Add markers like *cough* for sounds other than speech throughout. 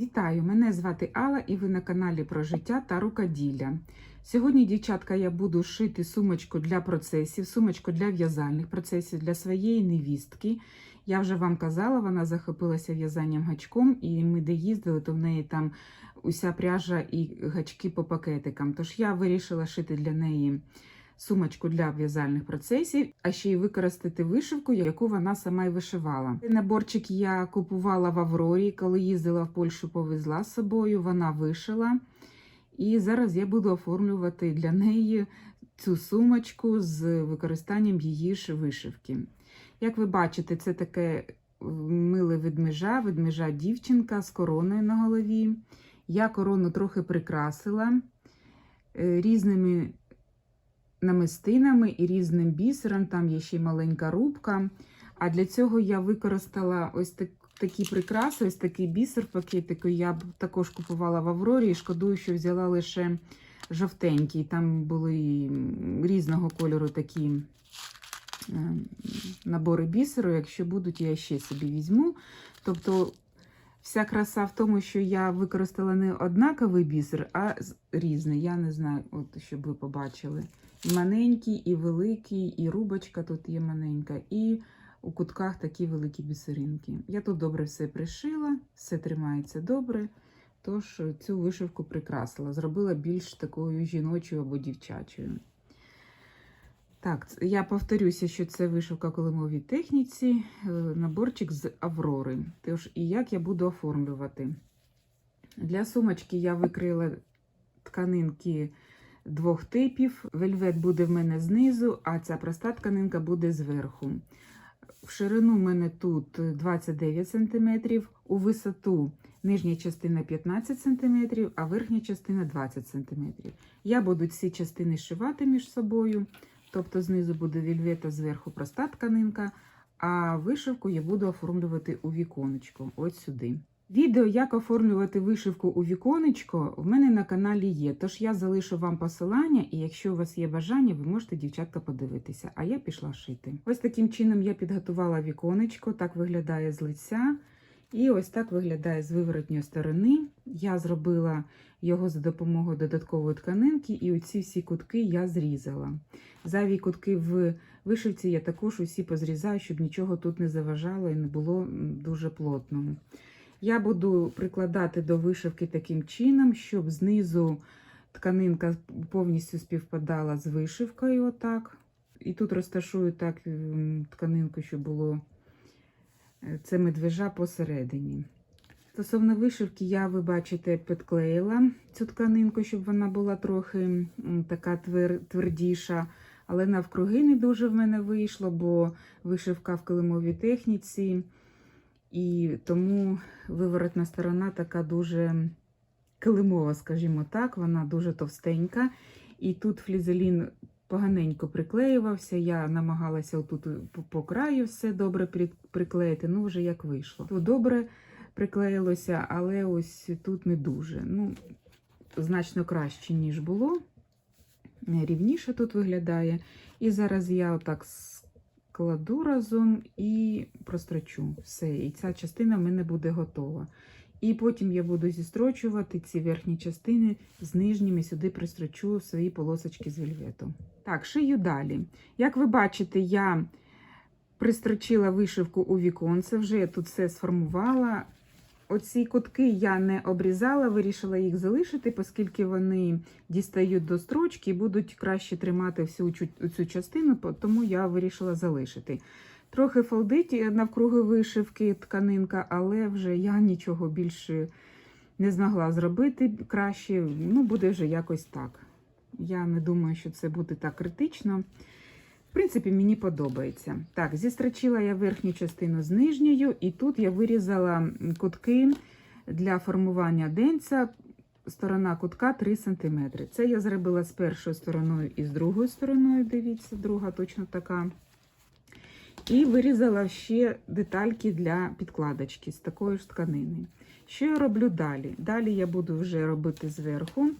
Вітаю! Мене звати Алла і ви на каналі про життя та рукоділля. Сьогодні, дівчатка, я буду шити сумочку для процесів, сумочку для в'язальних процесів для своєї невістки. Я вже вам казала, вона захопилася в'язанням гачком, і ми де їздили, то в неї там уся пряжа і гачки по пакетикам. Тож я вирішила шити для неї сумочку для в'язальних процесів, а ще й використати вишивку, яку вона сама й вишивала. Цей наборчик я купувала в Аврорі, коли їздила в Польщу, повезла з собою, вона вишила. І зараз я буду оформлювати для неї цю сумочку з використанням її ж вишивки. Як ви бачите, це таке миле ведмежа, ведмежа дівчинка з короною на голові. Я корону трохи прикрасила е, різними намистинами і різним бісером. Там є ще й маленька рубка. А для цього я використала ось так, такі прикраси, ось такий бісер пакетику. Я б також купувала в Аврорі і шкодую, що взяла лише жовтенький. Там були різного кольору такі е, набори бісеру. Якщо будуть, я ще собі візьму. Тобто Вся краса в тому, що я використала не однаковий бісер, а різний. Я не знаю, от щоб ви побачили. І маленький, і великий, і рубочка тут є маленька, і у кутках такі великі бісеринки. Я тут добре все пришила, все тримається добре. Тож цю вишивку прикрасила, зробила більш такою жіночою або дівчачою. Так, я повторюся, що це вишивка колимовій техніці, е, наборчик з Аврори. Тож, і як я буду оформлювати? Для сумочки я викрила тканинки двох типів. Вельвет буде в мене знизу, а ця проста тканинка буде зверху. В ширину в мене тут 29 см, у висоту нижня частина 15 см, а верхня частина 20 см. Я буду ці частини шивати між собою. Тобто знизу буде вільвета, зверху проста тканинка, а вишивку я буду оформлювати у віконечко, ось сюди. Відео, як оформлювати вишивку у віконечко, в мене на каналі є. Тож я залишу вам посилання, і якщо у вас є бажання, ви можете, дівчатка, подивитися. А я пішла шити. Ось таким чином я підготувала віконечко, так виглядає з лиця. І ось так виглядає з виворотньої сторони. Я зробила його за допомогою додаткової тканинки, і оці всі кутки я зрізала. Зайві кутки в вишивці я також усі позрізаю, щоб нічого тут не заважало і не було дуже плотно. Я буду прикладати до вишивки таким чином, щоб знизу тканинка повністю співпадала з вишивкою. Отак. І тут розташую так тканинку, щоб було це медвежа посередині. Стосовно вишивки, я, ви бачите, підклеїла цю тканинку, щоб вона була трохи така твер, твердіша. Але навкруги не дуже в мене вийшло, бо вишивка в килимовій техніці, і тому виворотна сторона така дуже килимова, скажімо так, вона дуже товстенька. І тут флізелін поганенько приклеювався. Я намагалася отут по, по краю все добре приклеїти, ну вже як вийшло. Тут добре приклеїлося, але ось тут не дуже. Ну, значно краще, ніж було. Рівніше тут виглядає. І зараз я отак складу разом і прострочу все. І ця частина в мене буде готова. І потім я буду зістрочувати ці верхні частини з нижніми, сюди пристрочу свої полосочки з вельвету. Так, шию далі. Як ви бачите, я пристрочила вишивку у віконце, вже я тут все сформувала. Оці кутки я не обрізала, вирішила їх залишити, оскільки вони дістають до строчки і будуть краще тримати всю цю- частину, тому я вирішила залишити. Трохи фалдить навкруги вишивки тканинка, але вже я нічого більше не змогла зробити краще. Ну, буде вже якось так. Я не думаю, що це буде так критично. В принципі, мені подобається. Так, зістрочила я верхню частину з нижньою, і тут я вирізала кутки для формування денця. Сторона кутка 3 см. Це я зробила з першою стороною і з другою стороною. Дивіться, друга точно така. І вирізала ще детальки для підкладочки з такої ж тканини. Що я роблю далі? Далі я буду вже робити зверху,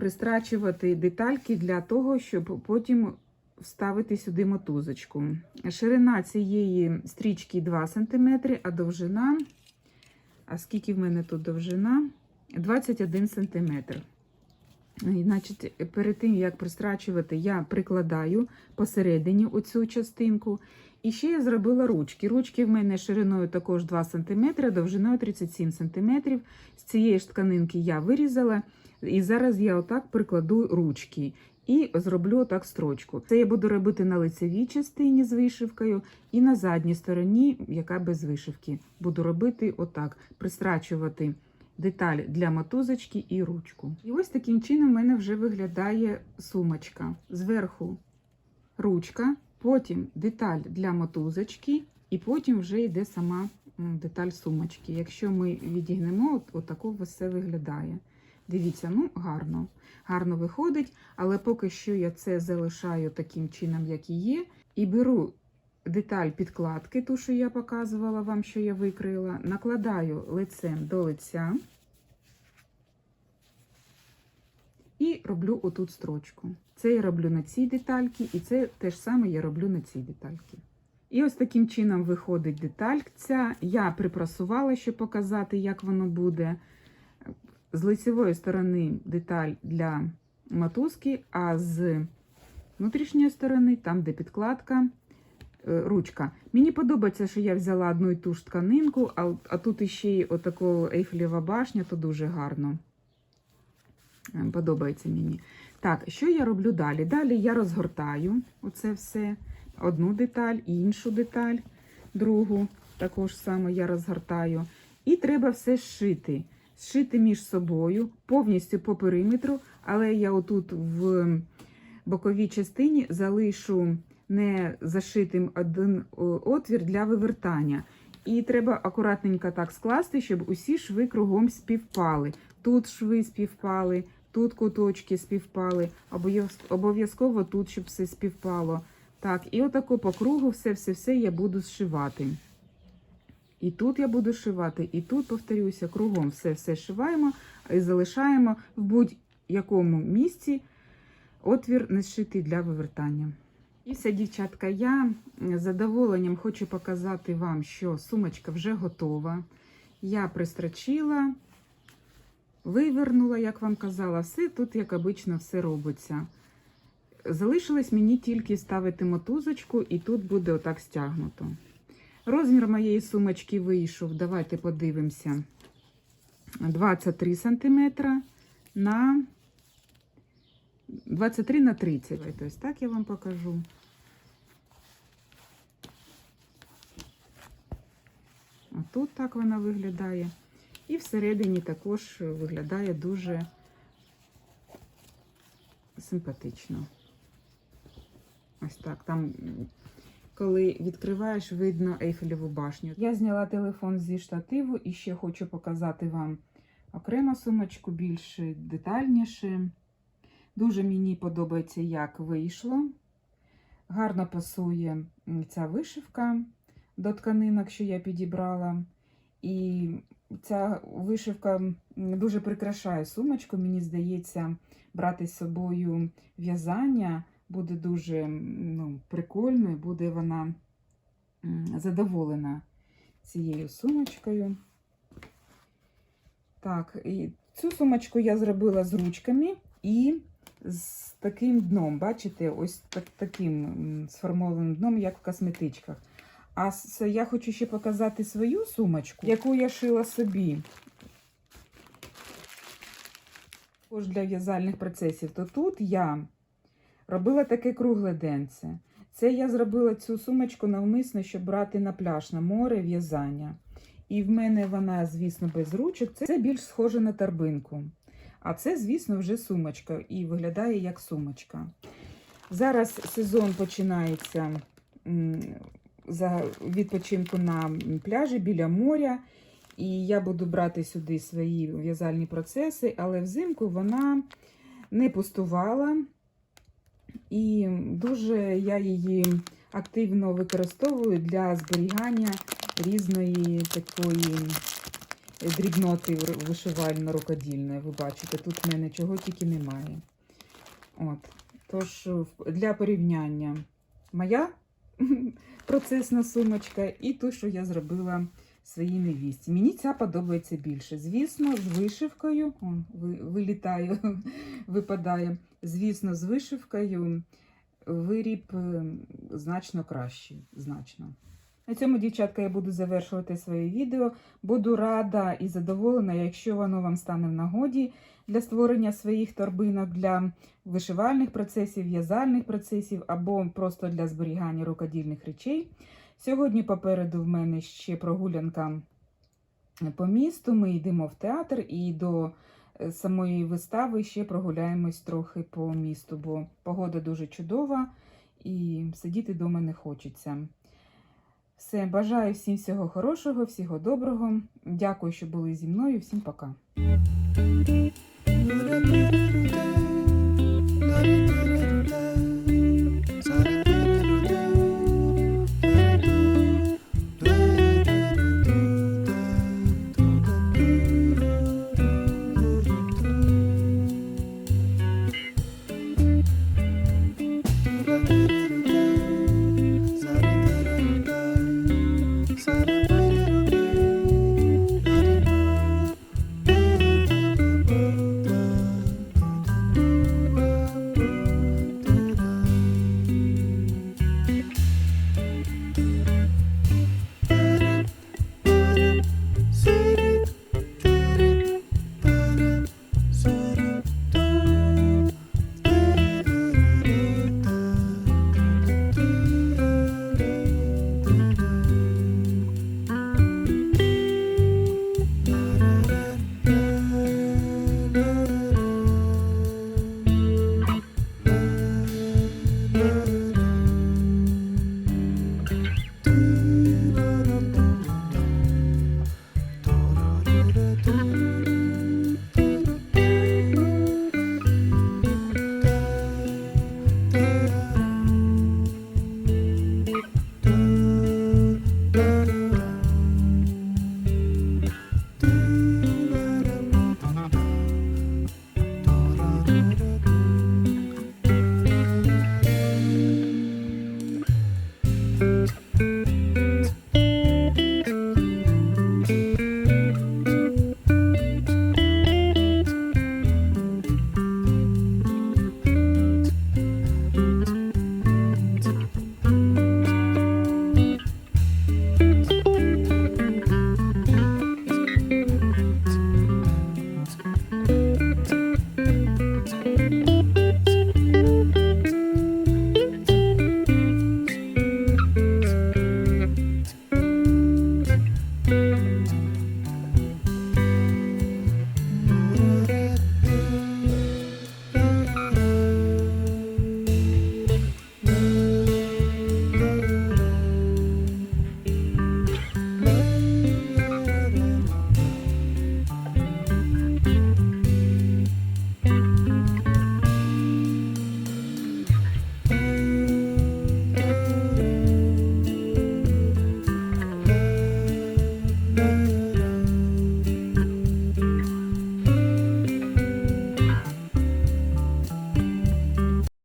пристрачувати детальки для того, щоб потім вставити сюди мотузочку. Ширина цієї стрічки 2 см, а довжина А скільки в мене тут довжина? 21 см. І, Значить, перед тим, як пристрачувати, я прикладаю посередині оцю частинку. І ще я зробила ручки. Ручки в мене шириною також 2 см, довжиною 37 см. З цієї ж тканинки я вирізала. І зараз я отак прикладу ручки і зроблю отак строчку. Це я буду робити на лицевій частині з вишивкою і на задній стороні, яка без вишивки. Буду робити отак, пристрачувати деталь для мотузочки і ручку. І ось таким чином в мене вже виглядає сумочка. Зверху ручка, потім деталь для мотузочки, і потім вже йде сама деталь сумочки. Якщо ми відігнемо, от, отако все виглядає. Дивіться, ну гарно. Гарно виходить, але поки що я це залишаю таким чином, як і є. І беру деталь підкладки, ту, що я показувала вам, що я викрила, накладаю лицем до лиця і роблю отут строчку. Це я роблю на цій детальці, і це те ж саме я роблю на цій детальці. І ось таким чином виходить деталь. Я припрасувала, щоб показати, як воно буде. З лицевої сторони деталь для мотузки, а з внутрішньої сторони, там, де підкладка, ручка. Мені подобається, що я взяла одну і ту ж тканинку, а, а тут іще й отако ейфелєва башня, то дуже гарно. Е, Подобається мені. Так, що я роблю далі? Далі я розгортаю оце все, одну деталь, іншу деталь, другу, також саме я розгортаю. І треба все зшити. Зшити між собою, повністю по периметру, але я отут в боковій частині залишу не зашитим один отвір для вивертання. І треба акуратненько так скласти, щоб усі шви кругом співпали. Тут шви співпали, тут куточки співпали, обов'яз- обов'язково тут, щоб все співпало. Так, і отако по кругу все-все-все я буду зшивати. І тут я буду шивати, і тут, повторюся, кругом все-все шиваємо і залишаємо в будь-якому місці отвір не зшитий для вивертання. І все, дівчатка, я з задоволенням хочу показати вам, що сумочка вже готова. Я пристрочила, вивернула, як вам казала, все тут, як обично, все робиться. Залишилось мені тільки ставити мотузочку, і тут буде отак стягнуто. Розмір моєї сумочки вийшов, давайте подивимося. 23 см на 23 на 30. Давайте ось так я вам покажу. Отут так вона виглядає. І всередині також виглядає дуже симпатично. Ось так. Там, коли відкриваєш, видно Ейфелеву башню. Я зняла телефон зі штативу і ще хочу показати вам окремо сумочку більш детальніше. Дуже мені подобається, як вийшло. Гарно пасує ця вишивка до тканинок, що я підібрала. І ця вишивка дуже прикрашає сумочку. Мені здається, брати з собою в'язання буде дуже ну, прикольно, і буде вона задоволена цією сумочкою. Так, і цю сумочку я зробила з ручками і з таким дном. Бачите, ось так, таким сформованим дном, як в косметичках. А я хочу ще показати свою сумочку, яку я шила собі. Також для в'язальних процесів. То тут я робила таке кругле денце. Це я зробила цю сумочку навмисно, щоб брати на пляж, на море в'язання. І в мене вона, звісно, без ручок. Це більш схоже на торбинку. А це, звісно, вже сумочка і виглядає як сумочка. Зараз сезон починається за відпочинку на пляжі біля моря. І я буду брати сюди свої в'язальні процеси, але взимку вона не пустувала. І дуже я її активно використовую для зберігання різної такої дрібноти вишивально-рукодільної. Ви бачите, тут в мене чого тільки немає. От. Тож, для порівняння моя *laughs* процесна сумочка і ту, що я зробила своїй невісті. Мені ця подобається більше. Звісно, з вишивкою, он, ви- вилітає, *laughs* випадає. Звісно, з вишивкою виріб е, значно кращий. Значно. На цьому, дівчатка, я буду завершувати своє відео. Буду рада і задоволена, якщо воно вам стане в нагоді для створення своїх торбинок для вишивальних процесів, в'язальних процесів або просто для зберігання рукодільних речей. Сьогодні попереду в мене ще прогулянка по місту. Ми йдемо в театр і до е, самої вистави ще прогуляємось трохи по місту, бо погода дуже чудова і сидіти вдома не хочеться. Все, бажаю всім всього хорошого, всього доброго. Дякую, що були зі мною. Всім пока.